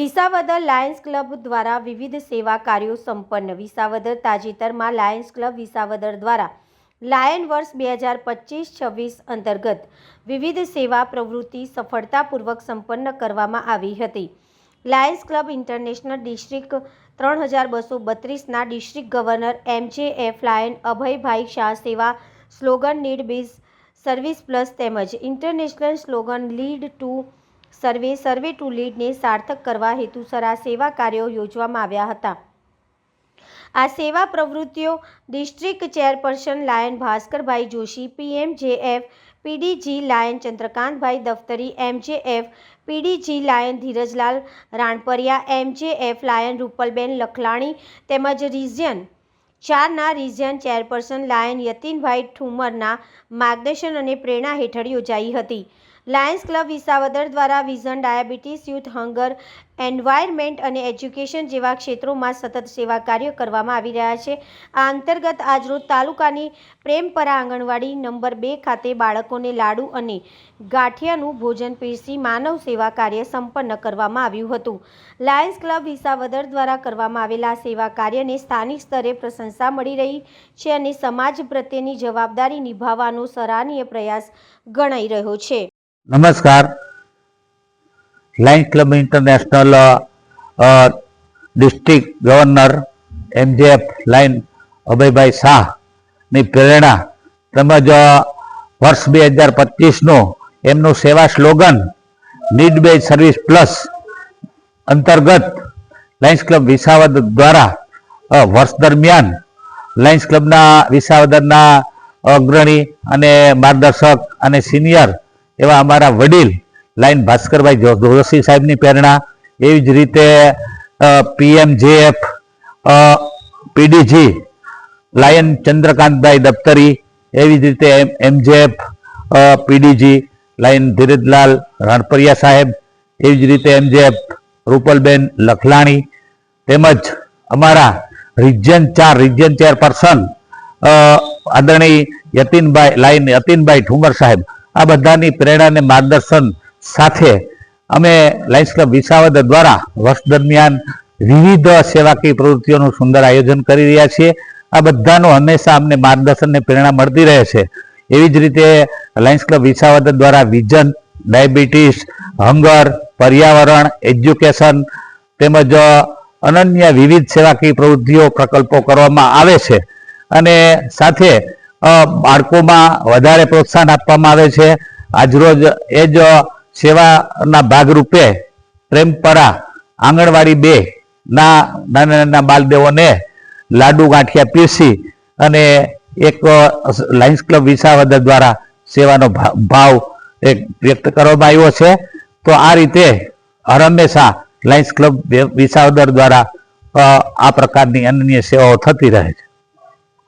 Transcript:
Visavadar Lions club દ્વારા વિવિધ સેવા કાર્યો સંપન્ન. વિસાવદર, તાજેતરમાં લાયન્સ ક્લબ વિસાવદર દ્વારા લાયન વર્ષ બે હજાર પચીસ છવ્વીસ અંતર્ગત વિવિધ સેવા પ્રવૃત્તિ સફળતાપૂર્વક સંપન્ન કરવામાં આવી હતી. લાયન્સ ક્લબ ઇન્ટરનેશનલ ડિસ્ટ્રિક્ટ ત્રણ હજાર બસો બત્રીસના ડિસ્ટ્રિક્ટ ગવર્નર એમ જે એફ લાયન અભયભાઈ શાહ સેવા slogan need base service plus તેમજ international slogan lead to serve serve to લીડને સાર્થક કરવા હેતુસર આ સેવા કાર્યો યોજવામાં આવ્યા હતા. આ સેવા પ્રવૃત્તિઓ district chairperson Lion Bhaskarbhai Joshi, PMJF, PDG Lion Chandrakantbhai Daftari, MJF, PDG Lion Dhirajlal Ranpariya, MJF Lion Rupalben Lakhlani તેમજ રિઝિયન ચારના રિઝિયન ચેરપર્સન લાયન યતીનભાઈ ઠુમરના માર્ગદર્શન અને પ્રેરણા હેઠળ યોજાઈ હતી. લાયન્સ ક્લબ વિસાવદર દ્વારા vision, diabetes, youth hunger, environment અને એજ્યુકેશન જેવા ક્ષેત્રોમાં સતત સેવા કાર્ય કરવામાં આવી રહ્યા છે. આ અંતર્ગત આજરોજ તાલુકાની પ્રેમપરા આંગણવાડી નંબર બે ખાતે બાળકોને લાડુ અને ગાંઠિયાનું ભોજન પીરસી માનવ સેવા કાર્ય સંપન્ન કરવામાં આવ્યું હતું. લાયન્સ ક્લબ વિસાવદર દ્વારા કરવામાં આવેલા સેવા કાર્યને સ્થાનિક સ્તરે પ્રશંસા મળી રહી છે અને સમાજ પ્રત્યેની જવાબદારી નિભાવવાનો સરાહનીય પ્રયાસ ગણાઈ રહ્યો છે. નમસ્કાર. Lions club international district governor MJF lion Abhaybhai શાહની પ્રેરણા તેમજ વર્ષ બે હજાર પચીસનું એમનું સેવા slogan need base service plus અંતર્ગત લાયન્સ ક્લબ વિસાવદર દ્વારા વર્ષ દરમિયાન લાયન્સ ક્લબના વિસાવદરના અગ્રણી અને માર્ગદર્શક અને સિનિયર એવા અમારા વડીલ લાઈન ભાસ્કરભાઈ જોશી સાહેબની પ્રેરણા એવી જ રીતે પીએમજેએફ પીડીજી લાયન ચંદ્રકાંતભાઈ દફતરી એવી જ રીતે એમજેએફ પીડીજી લાયન ધીરજલાલ રણપરિયા સાહેબ એવી જ રીતે એમજેએફ રૂપલબેન લખલાણી તેમજ અમારા રિજન ચાર રિજન ચેરપર્સન અ, આદરણીય યતીનભાઈ લાઈન યતીનભાઈ ઠુમર સાહેબ. આ બધાની પ્રેરણા અને માર્ગદર્શન સાથે અમે લાયન્સ ક્લબ વિસાવદર દ્વારા વર્ષ દરમિયાન વિવિધ સેવાકીય પ્રવૃત્તિઓનું સુંદર આયોજન કરી રહ્યા છીએ. આ બધાનું હંમેશા અમને માર્ગદર્શન અને પ્રેરણા મળતી રહે છે. એવી જ રીતે લાયન્સ ક્લબ વિસાવદર દ્વારા વિઝન ડાયાબિટીસ, હંગર, પર્યાવરણ, એજ્યુકેશન તેમજ અનન્ય વિવિધ સેવાકીય પ્રવૃત્તિઓ, પ્રકલ્પો કરવામાં આવે છે. અને સાથે બાળકોમાં વધારે પ્રોત્સાહન આપવામાં આવે છે. આજરોજ એ જ સેવાના ભાગરૂપે પ્રેમપરા આંગણવાડી બે ના નાના નાના બાલદેવોને લાડુ ગાંઠિયા પીસી અને એક લાયન્સ ક્લબ વિસાવદર દ્વારા સેવાનો ભાવ એક વ્યક્ત કરવામાં આવ્યો છે. તો આ રીતે હંમેશા લાયન્સ ક્લબ વિસાવદર દ્વારા આ પ્રકારની અનન્ય સેવાઓ થતી રહે છે.